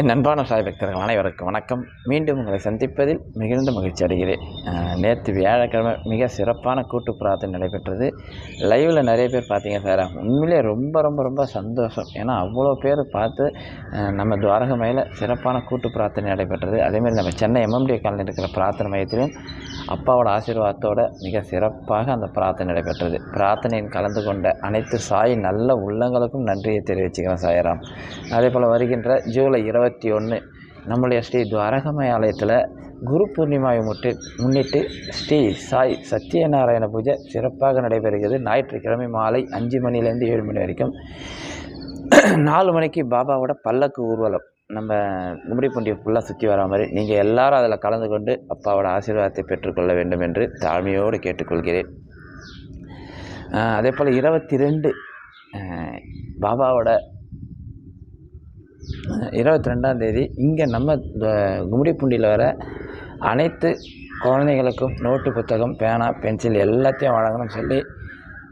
என் அன்பான சாய் பக்தர்கள் அனைவருக்கும் வணக்கம். மீண்டும் உங்களை சந்திப்பதில் மிகுந்த மகிழ்ச்சி அடைகிறேன். நேற்று வியாழக்கிழமை மிக சிறப்பான கூட்டு பிரார்த்தனை நடைபெற்றது. லைவில் நிறைய பேர் பார்த்தீங்க சார். உண்மையிலே ரொம்ப ரொம்ப ரொம்ப சந்தோஷம். ஏன்னா அவ்வளோ பேர் பார்த்து நம்ம நம்ம துவாரகமையில் சிறப்பான கூட்டு பிரார்த்தனை நடைபெற்றது. அதேமாதிரி நம்ம சென்னை எம்எம்டி காலனில் இருக்கிற பிரார்த்தனை மையத்திலும் அப்பாவோட ஆசீர்வாதத்தோட மிக சிறப்பாக அந்த பிரார்த்தனை நடைபெற்றது. பிரார்த்தனையில் கலந்து கொண்ட அனைத்து சாய் நல்ல உள்ளங்களுக்கும் நன்றியை தெரிவிச்சுக்கிறேன் சாயராம். அதே போல் வருகின்ற ஜூலை இருபத்தி ஒன்று நம்முடைய ஸ்ரீ துவாரகமய ஆலயத்தில் குரு பூர்ணிமாவை முட்டு முன்னிட்டு ஸ்ரீ சாய் சத்யநாராயண பூஜை சிறப்பாக நடைபெறுகிறது. ஞாயிற்றுக்கிழமை மாலை அஞ்சு மணிலேருந்து ஏழு மணி வரைக்கும். நாலு மணிக்கு பாபாவோட பல்லக்கு ஊர்வலம். நம்ம கும்மிடிப்பூண்டியை ஃபுல்லாக சுற்றி வர மாதிரி நீங்கள் எல்லாரும் அதில் கலந்து கொண்டு அப்பாவோட ஆசீர்வாதத்தை பெற்றுக்கொள்ள வேண்டும் என்று தாழ்மையோடு கேட்டுக்கொள்கிறேன். அதே போல் இருபத்தி ரெண்டு பாபாவோட இருபத்தி ரெண்டாம் தேதி இங்கே நம்ம த- கும்மிடிப்பூண்டியில் வர அனைத்து குழந்தைகளுக்கும் நோட்டு புத்தகம் பேனா பென்சில் எல்லாத்தையும் வழங்கணும்னு சொல்லி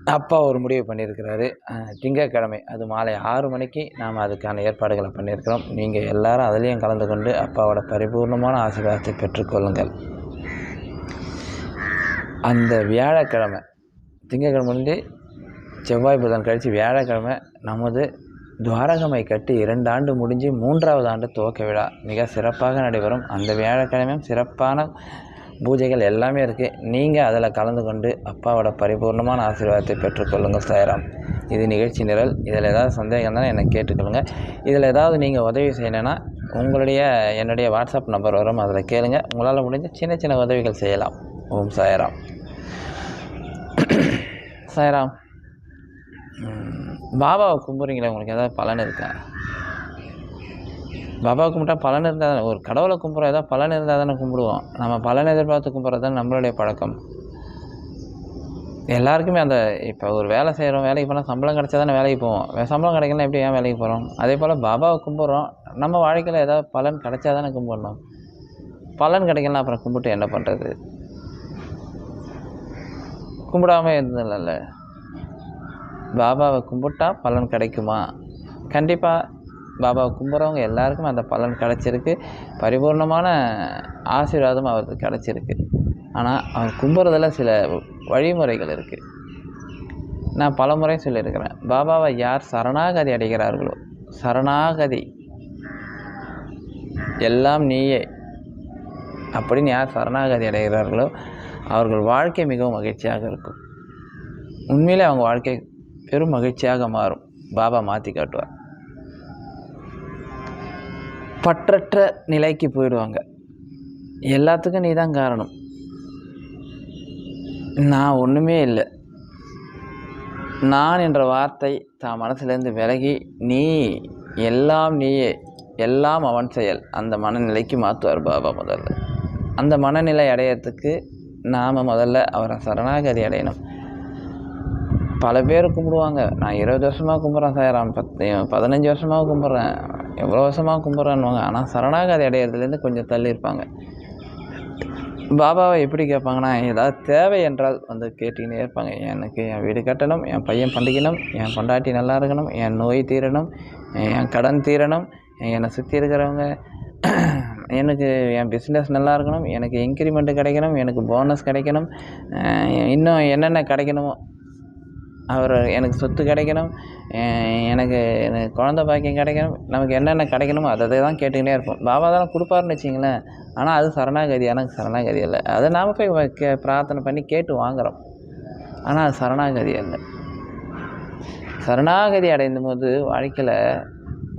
அப்பா ஒரு முடிவு பண்ணியிருக்கிறாரு. திங்கக்கிழமை திங்கட்கிழமை அது மாலை ஆறு மணிக்கு நாம் அதுக்கான ஏற்பாடுகளை பண்ணியிருக்கிறோம். நீங்கள் எல்லாரும் அதுலேயும் கலந்து கொண்டு அப்பாவோட பரிபூர்ணமான ஆசீர்வாதத்தை பெற்றுக்கொள்ளுங்கள். அந்த வியாழக்கிழமை திங்கக்கிழமை முடிஞ்சு செவ்வாய் புதன் கழித்து வியாழக்கிழமை நமது துவாரகமை கட்டி இரண்டு ஆண்டு முடிஞ்சு மூன்றாவது ஆண்டு துவக்க விழா. மிக சிறப்பாக நடைபெறும். அந்த வியாழக்கிழமையும் சிறப்பான பூஜைகள் எல்லாமே இருக்குது நீங்கள் அதில் கலந்து கொண்டு அப்பாவோட பரிபூர்ணமான ஆசீர்வாதத்தை பெற்றுக்கொள்ளுங்கள் சாயராம். இது நிகழ்ச்சி நிரல். இதில் ஏதாவது சந்தேகம் தானே என்னை கேட்டுக்கொள்ளுங்க. இதில் ஏதாவது நீங்கள் உதவி செய்யணுன்னா உங்களுடைய என்னுடைய வாட்ஸ்அப் நம்பர் வரும். அதில் கேளுங்க. உங்களால் முடிஞ்ச சின்ன சின்ன உதவிகள் செய்யலாம். ஓம் சாயராம். சாயராம். பாபாவை கும்புறீங்களே உங்களுக்கு ஏதாவது பலன் இருக்கா? பாபாவை கும்பிட்டா பலன் இருந்தால் தானே. ஒரு கடவுளை கும்பிட்றோம் ஏதோ பலன் இருந்தால் தானே கும்பிடுவோம். நம்ம பலன் எதிர்பார்த்து கும்பிட்றது தான் நம்மளுடைய பழக்கம். எல்லாருக்குமே அந்த இப்போ ஒரு வேலை செய்கிறோம் வேலைக்கு போனால் சம்பளம் கிடைச்சா தானே வேலைக்கு போவோம். சம்பளம் கிடைக்கலாம் எப்படி ஏன் வேலைக்கு போகிறோம் அதே போல் பாபாவை கும்பிட்றோம் நம்ம வாழ்க்கையில் ஏதாவது பலன் கிடைச்சா தானே கும்பிடணும். பலன் கிடைக்கலாம் அப்புறம் கும்பிட்டு என்ன பண்ணுறது கும்பிடாம இருந்ததில்ல. பாபாவை கும்பிட்டா பலன் கிடைக்குமா? கண்டிப்பாக பாபாவை கும்பிட்றவங்க எல்லாருக்கும் அந்த பலன் கிடைச்சிருக்கு. பரிபூர்ணமான ஆசீர்வாதம் அவருக்கு கிடச்சிருக்கு. ஆனால் அவர் கும்புறதில் சில வழிமுறைகள் இருக்குது நான் பல முறை சொல்லியிருக்கிறேன். பாபாவை யார் சரணாகதி அடைகிறார்களோ சரணாகதி எல்லாம் நீயே. அப்படின்னு யார் சரணாகதி அடைகிறார்களோ அவர்கள் வாழ்க்கை மிகவும் மகிழ்ச்சியாக இருக்கும். உண்மையிலே அவங்க வாழ்க்கை பெரும் மகிழ்ச்சியாக மாறும். பாபா மாற்றி காட்டுவார். பற்றற்ற நிலைக்கு போயிடுவாங்க. எல்லாத்துக்கும் நீ தான் காரணம். நான் ஒன்றுமே இல்லை. நான் என்ற வார்த்தை தான் மனசுலேருந்து விலகி நீ எல்லாம் நீயே எல்லாம் அவன் செயல் அந்த மனநிலைக்கு மாற்றுவார் பாபா முதல்ல. அந்த மனநிலை அடையறதுக்கு நாம் முதல்ல அவரை சரணாகதி அடையணும். பல பேர் கும்பிடுவாங்க. நான் இருபது வருஷமாக கும்பிட்றேன் சார். பத்து பதினஞ்சு வருஷமாக கும்பிட்றேன் எவ்வளோ வருஷமாக கும்பிட்றேன்னுவாங்க. ஆனால் சரணாகதி அடையிறதுலேருந்து கொஞ்சம் தள்ளி இருப்பாங்க பாபாவை எப்படி கேட்பாங்கன்னா ஏதாவது தேவை என்றால் வந்து கேட்டுக்கினே இருப்பாங்க. எனக்கு என் வீடு கட்டணும் என் பையன் பண்டிக்கணும் என் பொண்டாட்டி நல்லா இருக்கணும் என் நோய் தீரணும் என் கடன் தீரணும் என்னை சுற்றி இருக்கிறவங்க எனக்கு என் பிஸ்னஸ் நல்லா இருக்கணும் எனக்கு இன்க்ரிமெண்ட் கிடைக்கணும் எனக்கு போனஸ் கிடைக்கணும் இன்னும் என்னென்ன கிடைக்கணுமோ அவர் எனக்கு சொத்து கிடைக்கணும். எனக்கு எனக்கு குழந்த பாக்கியம் கிடைக்கணும். நமக்கு என்னென்ன கிடைக்கணுமோ அதை தான் கேட்டுக்கிட்டே இருப்போம். பாபா தான் கொடுப்பாருன்னு வச்சிங்களேன் ஆனால் அது சரணாகதி. எனக்கு சரணாகதி இல்லை அதை நாம் போய் கே பிரார்த்தனை பண்ணி கேட்டு வாங்குகிறோம் ஆனால் அது சரணாகதி அல்ல. சரணாகதி அடைந்த போது வாழ்க்கையில்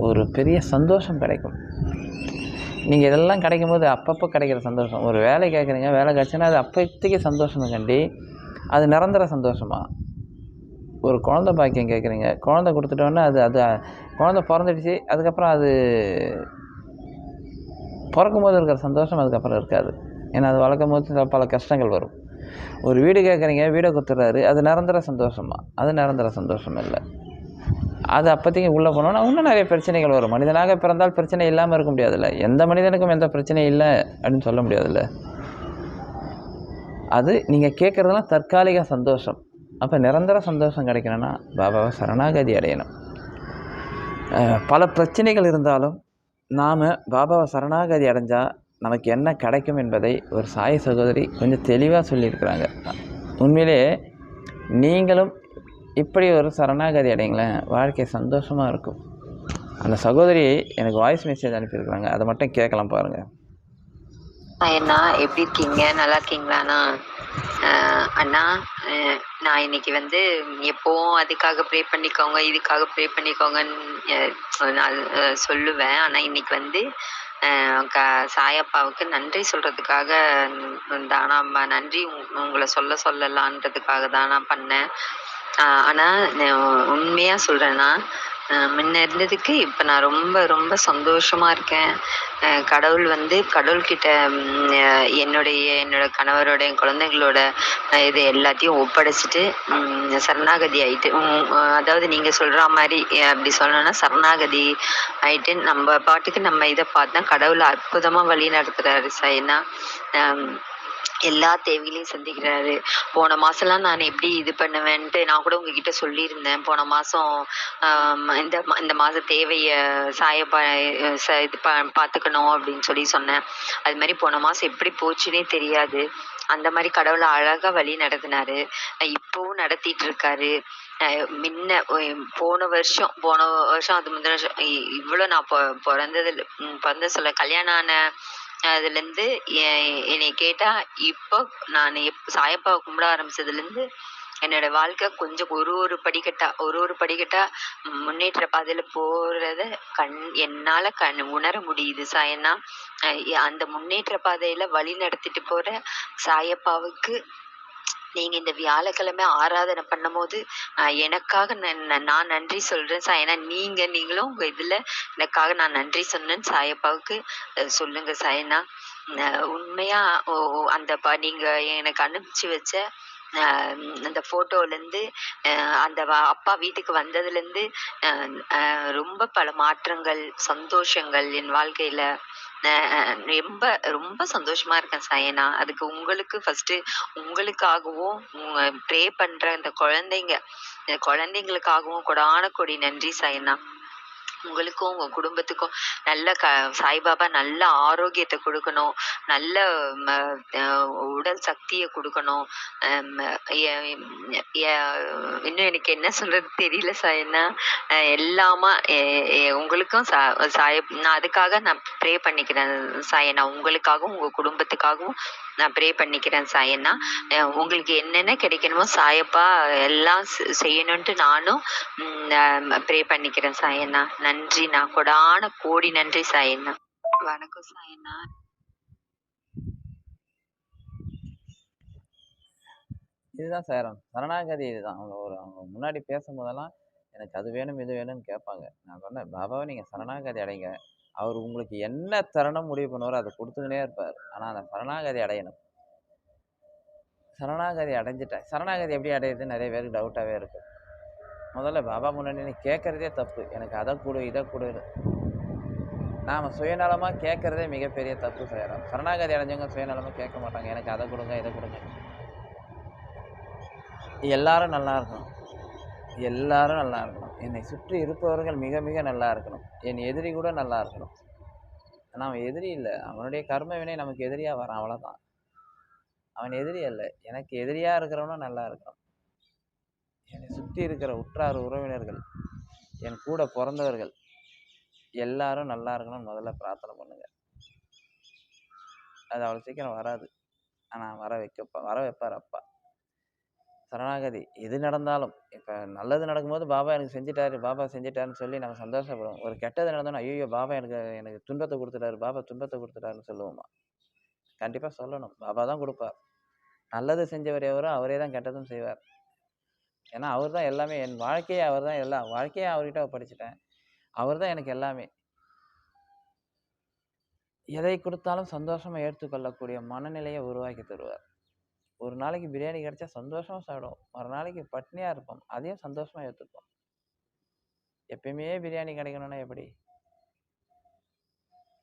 ஒரு பெரிய சந்தோஷம் கிடைக்கும். நீங்கள் இதெல்லாம் கிடைக்கும் போது அப்பப்போ கிடைக்கிற சந்தோஷம். ஒரு வேலை கேட்குறீங்க வேலை கிடச்சுன்னா அது அப்போத்தைக்கு சந்தோஷம் கண்டி அது நிரந்தர சந்தோஷமாக ஒரு குழந்த பாக்கியம் கேட்குறீங்க. குழந்த கொடுத்துட்டோன்னே அது அது குழந்த பிறந்துடுச்சு அதுக்கப்புறம் அது பிறக்கும் போது இருக்கிற சந்தோஷம் அதுக்கப்புறம் இருக்காது. ஏன்னா அது வளர்க்கும் போது பல கஷ்டங்கள் வரும். ஒரு வீடு கேட்குறீங்க வீடை கொடுத்துட்றாரு அது நிரந்தர சந்தோஷமா? அது நிரந்தர சந்தோஷம் இல்லை. அது அப்போதைக்கு உள்ளே போனோன்னா இன்னும் நிறைய பிரச்சனைகள் வரும். மனிதனாக பிறந்தால் பிரச்சனை இல்லாமல் இருக்க முடியாதுல்ல. எந்த மனிதனுக்கும் எந்த பிரச்சனையும் இல்லை அப்படின்னு சொல்ல முடியாதுல்ல. அது நீங்கள் கேட்குறதெல்லாம் தற்காலிக சந்தோஷம். அப்போ நிரந்தர சந்தோஷம் கிடைக்கணும்னா பாபாவை சரணாகதி அடையணும். பல பிரச்சனைகள் இருந்தாலும் நாம் பாபாவை சரணாகதி அடைஞ்சால் நமக்கு என்ன கிடைக்கும் என்பதை ஒரு சாய சகோதரி கொஞ்சம் தெளிவாக சொல்லியிருக்கிறாங்க. உண்மையிலே நீங்களும் இப்படி ஒரு சரணாகதி அடைங்களேன் வாழ்க்கை சந்தோஷமாக இருக்கும். அந்த சகோதரி எனக்கு வாய்ஸ் மெசேஜ் அனுப்பியிருக்கிறாங்க. அதை மட்டும் கேட்கலாம் பாருங்கள் என்ன எப்படி இருக்கீங்க? நல்லா இருக்கீங்களாண்ணா? அண்ணா நான் இன்னைக்கு வந்து எப்போவும் அதுக்காக ப்ரே பண்ணிக்கோங்க இதுக்காக ப்ரே பண்ணிக்கோங்கன்னு நான் சொல்லுவேன். ஆனால் இன்னைக்கு வந்து க சாயப்பாவுக்கு நன்றி சொல்றதுக்காக தானா நன்றி உங்- உங்களை சொல்ல சொல்லலான்றதுக்காக தான் நான் பண்ணேன். ஆனால் ஆனா நான் உண்மையா சொல்றேன்னா முன்ன இருந்ததுக்கு இப்போ நான் ரொம்ப ரொம்ப சந்தோஷமாக இருக்கேன். கடவுள் வந்து கடவுள்கிட்ட என்னுடைய என்னோட கணவரோட என் குழந்தைங்களோட இது எல்லாத்தையும் ஒப்படைச்சிட்டு சரணாகதி ஆயிட்டு அதாவது நீங்கள் சொல்கிற மாதிரி அப்படி சொல்லணும்னா சரணாகதி ஆயிட்டு நம்ம பாட்டுக்கு நம்ம இதை பார்த்தா கடவுள் அற்புதமாக வழி நடத்துகிறாரு சாய்னா எல்லா தேவைகளையும் சந்திக்கிறாரு. போன மாசம்லாம் நான் எப்படி இது பண்ணுவேன்ட்டு நான் கூட உங்ககிட்ட சொல்லியிருந்தேன். போன மாசம் இந்த மா- இந்த மாத தேவையை சாய ப ச இது ப பார்த்துக்கணும் அப்படின்னு சொல்லி சொன்னேன். அது மாதிரி போன மாசம் எப்படி போச்சுன்னே தெரியாது. அந்த மாதிரி கடவுளை அழகாக வழி நடத்தினாரு. இப்போவும் நடத்திட்டு இருக்காரு. முன்ன போன வருஷம் போன வருஷம் அது முந்தின வருஷம் இ- நான் பொ- பிறந்ததுல பிறந்த சொல்ல கல்யாணம் ஆன அதுலேருந்து என்னை கேட்டால் இப்போ நான் எப் சாயப்பாவை கும்பிட ஆரம்பித்ததுலேருந்து என்னோட வாழ்க்கை கொஞ்சம் ஒரு ஒரு படிக்கட்டா ஒரு ஒரு படிக்கட்டா முன்னேற்ற பாதையில் போகிறத கண் என்னால கண் உணர முடியுது சாயனா. அந்த முன்னேற்ற பாதையில் வழி நடத்திட்டு போகிற சாயப்பாவுக்கு நீங்க இந்த வியாழக்கிழமை ஆராதனை பண்ணும்போது எனக்காக நான் நன்றி சொல்றேன் சார் ஏன்னா நீங்க நீங்களும் உங்க இதுல எனக்காக நான் நன்றி சொன்னேன்னு சாயப்பாவுக்கு சொல்லுங்கள் சொல்லுங்க சாயனா உண்மையா ஓ ஓ, அந்த ப நீங்க எனக்கு அனுப்பிச்சு வச்ச அந்த ஃபோட்டோலேருந்து அந்த அப்பா வீட்டுக்கு வந்ததுலேருந்து ரொம்ப பல மாற்றங்கள் சந்தோஷங்கள் என் வாழ்க்கையில ரொம்ப ரொம்ப சந்தோஷமா இருக்கேன் சாயனா. அதுக்கு உங்களுக்கு ஃபர்ஸ்ட் உங்களுக்காகவும் ப்ரே பண்ற இந்த குழந்தைங்க குழந்தைங்களுக்காகவும் கொடான கொடி. நன்றி சாயனா. உங்களுக்கும் உங்க குடும்பத்துக்கும் நல்ல க சாய்பாபா நல்ல ஆரோக்கியத்தை கொடுக்கணும். நல்ல உடல் சக்தியை கொடுக்கணும். இன்னும் எனக்கு என்ன சொல்றது தெரியல சாயனா. அஹ், எல்லாமா உங்களுக்கும் சா சாய நான் அதுக்காக நான் ப்ரே பண்ணிக்கிறேன் சாயனா. உங்களுக்காகவும் உங்க குடும்பத்துக்காகவும் நான் ப்ரே பண்ணிக்கிறேன் சாயன்னா உங்களுக்கு என்னென்ன கிடைக்கணுமோ சாயப்பா எல்லாம் செ- செய்யணும்ட்டு நானும் ப்ரே பண்ணிக்கிறேன் சாயண்ணா. நன்றி நான் கொடான கோடி நன்றி சாயண்ணா. வணக்கம் சாயண்ணா. இதுதான் சேரம் சரணாகதி இதுதான். அவங்க ஒரு அவங்க முன்னாடி பேசும்போதெல்லாம் எனக்கு அது வேணும் இது வேணும்னு கேட்பாங்க. நான் சொன்னேன் பாபாவை நீங்கள் சரணாகதி அடைங்க. அவர் உங்களுக்கு என்ன தருணம் முடிவு பண்ணுவாரோ அதை கொடுத்துக்கினே இருப்பார். ஆனால் அந்த சரணாகதி அடையணும். சரணாகதி அடைஞ்சிட்டேன் சரணாகதி எப்படி அடையிறது நிறைய பேருக்கு டவுட்டாகவே இருக்குது முதல்ல பாபா முன்னாடி கேட்குறதே தப்பு. எனக்கு அதை கொடு இதை கொடு நாம் சுயநலமாக கேட்குறதே மிகப்பெரிய தப்பு செய்கிறோம் சரணாகதி அடைஞ்சவங்க சுயநலமாக கேட்க மாட்டாங்க. எனக்கு அதை கொடுங்க இதை கொடுங்க. எல்லாரும் நல்லா இருக்கணும். எல்லாரும் நல்லா இருக்கணும். என்னை சுற்றி இருப்பவர்கள் மிக மிக நல்லா இருக்கணும். என் எதிரி கூட நல்லா இருக்கணும். ஆனால் அவன் எதிரி இல்லை. அவனுடைய கர்ம வினை நமக்கு எதிரியாக வரான் அவ்வளோதான் அவன் எதிரி அல்ல. எனக்கு எதிரியாக இருக்கிறவனும் நல்லா இருக்கணும். என்னை சுற்றி இருக்கிற உற்றார் உறவினர்கள் என் கூட பிறந்தவர்கள் எல்லாரும் நல்லா இருக்கணும்னு முதல்ல பிரார்த்தனை பண்ணுங்க. அது அவ்வளோ சீக்கிரம் வராது. ஆனால் வர வைக்க வர வைப்பார் அப்பா. சரணாகதி எது நடந்தாலும் இப்போ நல்லது நடக்கும்போது பாபா எனக்கு செஞ்சிட்டாரு பாபா செஞ்சிட்டாருன்னு சொல்லி நம்ம சந்தோஷப்படுவோம். ஒரு கெட்டது நடந்தோன்னா ஐயோ பாபா எனக்கு எனக்கு துன்பத்தை கொடுத்துட்டாரு பாபா துன்பத்தை கொடுத்துட்டாருன்னு சொல்லுவோமா? கண்டிப்பாக சொல்லணும். பாபா தான் கொடுப்பார். நல்லது செஞ்சவர் எவரோ அவரே தான் கெட்டதும் செய்வார். ஏன்னா அவர் தான் எல்லாமே. என் வாழ்க்கையை அவர் தான் எல்லாம் வாழ்க்கையை அவர்கிட்ட படிச்சுட்டேன். அவர் தான் எனக்கு எல்லாமே. எதை கொடுத்தாலும் சந்தோஷமாக ஏற்றுக்கொள்ளக்கூடிய மனநிலையை உருவாக்கி தருவார். ஒரு நாளைக்கு பிரியாணி கிடைச்சா சந்தோஷமாக சாப்பிடுவோம். ஒரு நாளைக்கு பட்னியாக இருப்போம். அதையும் சந்தோஷமாக ஏற்றுப்போம் எப்பயுமே பிரியாணி கிடைக்கணும்னா எப்படி?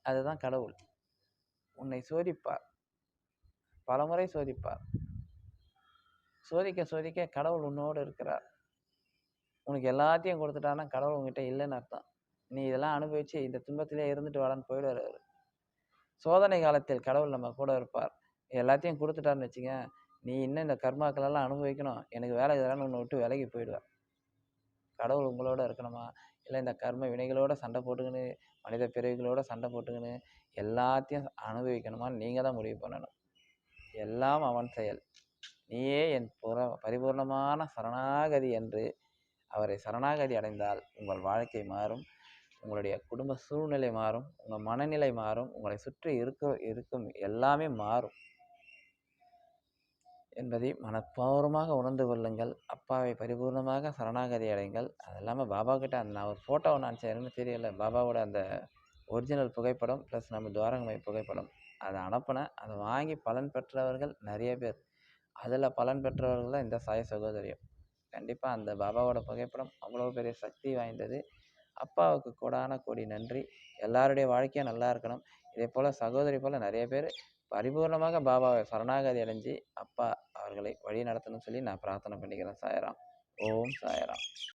அதுதான் கடவுள். உன்னை சோதிப்பார். பலமுறை சோதிப்பார். சோதிக்க சோதிக்க கடவுள் உன்னோடு இருக்கிறார். உனக்கு எல்லாத்தையும் கொடுத்துட்டான்னா கடவுள் உங்ககிட்ட இல்லைன்னு அர்த்தம். நீ இதெல்லாம் அனுபவிச்சு இந்த துன்பத்திலே இருந்துட்டு வாடான்னு போயிடுவார் சோதனை காலத்தில் கடவுள் நம்ம கூட இருப்பார். எல்லாத்தையும் கொடுத்துட்டாருன்னு வச்சுங்க நீ இன்னும் இந்த கர்மாக்களெல்லாம் அனுபவிக்கணும். எனக்கு வேலை இதெல்லாம் ஒன்று விட்டு விலகி போயிடுவேன். கடவுள் உங்களோட இருக்கணுமா? இல்லை இந்த கர்ம வினைகளோட சண்டை போட்டுக்கின்னு மனித பிறவிகளோட சண்டை போட்டுக்கின்னு எல்லாத்தையும் அனுபவிக்கணுமான்னு நீங்கள் தான் முடிவு பண்ணணும். எல்லாம் அவன் செயல். நீயே என் புற பரிபூர்ணமான சரணாகதி என்று அவரை சரணாகதி அடைந்தால் உங்கள் வாழ்க்கை மாறும். உங்களுடைய குடும்ப சூழ்நிலை மாறும். உங்கள் மனநிலை மாறும். உங்களை சுற்றி இருக்க இருக்கும் எல்லாமே மாறும். என்பதை மனப்பூர்வமாக உணர்ந்து கொள்ளுங்கள். அப்பாவை பரிபூர்ணமாக சரணாகதி அடைங்கள் அது இல்லாமல் பாபா கிட்ட அந்த நான் ஒரு ஃபோட்டோ நான் எனக்கு தெரியல. பாபாவோட அந்த ஒரிஜினல் புகைப்படம் ப்ளஸ் நம்ம துவாரகமை புகைப்படம். அதை அனுப்பினேன். அதை வாங்கி பலன் பெற்றவர்கள் நிறைய பேர். அதில் பலன் பெற்றவர்கள் தான் இந்த சாய சகோதரியம். கண்டிப்பாக அந்த பாபாவோட புகைப்படம் அவ்வளோ பெரிய சக்தி வாய்ந்தது. அப்பாவுக்கு கூடான கூடி நன்றி. எல்லாருடைய வாழ்க்கையும் நல்லா இருக்கணும். இதே போல் சகோதரி போல் நிறைய பேர் பரிபூர்ணமாக பாபாவை சரணாகதி அடைஞ்சு அப்பா அவர்களை வழி நடத்தணும்னு சொல்லி நான் பிரார்த்தனை பண்ணிக்கிறேன். சாயராம். ஓம் சாயராம்.